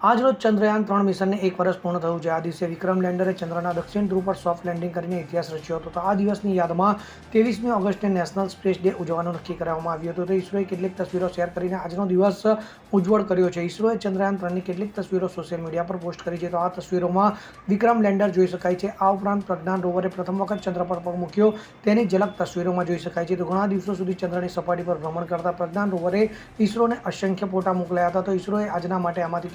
આજરોજ ચંદ્રયાન ત્રણ મિશનને એક વર્ષ પૂર્ણ થયું છે. આ દિવસે વિક્રમ લેન્ડરે ચંદ્રના દક્ષિણ ધ્રુવ પર સોફ્ટ લેન્ડિંગ કરીને ઇતિહાસ રચ્યો હતો. તો આ દિવસની યાદમાં ત્રેવીસમી ઓગસ્ટે નેશનલ સ્પેસ ડે ઉજવવાનું નક્કી કરવામાં આવ્યું હતું. તો ઇસરોએ કેટલીક તસવીરો શેર કરીને આજનો દિવસ ઉજ્જવળ કર્યો છે. ઇસરોએ ચંદ્રયાન ત્રણની કેટલીક તસવીરો સોશિયલ મીડિયા પર પોસ્ટ કરી છે. તો આ તસવીરોમાં વિક્રમ લેન્ડર જોઈ શકાય છે. આ ઉપરાંત પ્રજ્ઞાન રોવરે પ્રથમ વખત ચંદ્ર પર પગ મૂક્યો. તેની ઝલક તસવીરોમાં જોઈ શકાય છે. તો ઘણા દિવસો સુધી ચંદ્રની સપાટી પર ભ્રમણ કરતા પ્રજ્ઞાન રોવરે ઇસરોને અસંખ્ય ફોટા મોકલ્યા હતા. તો ઇસરોએ આજના માટે આમાંથી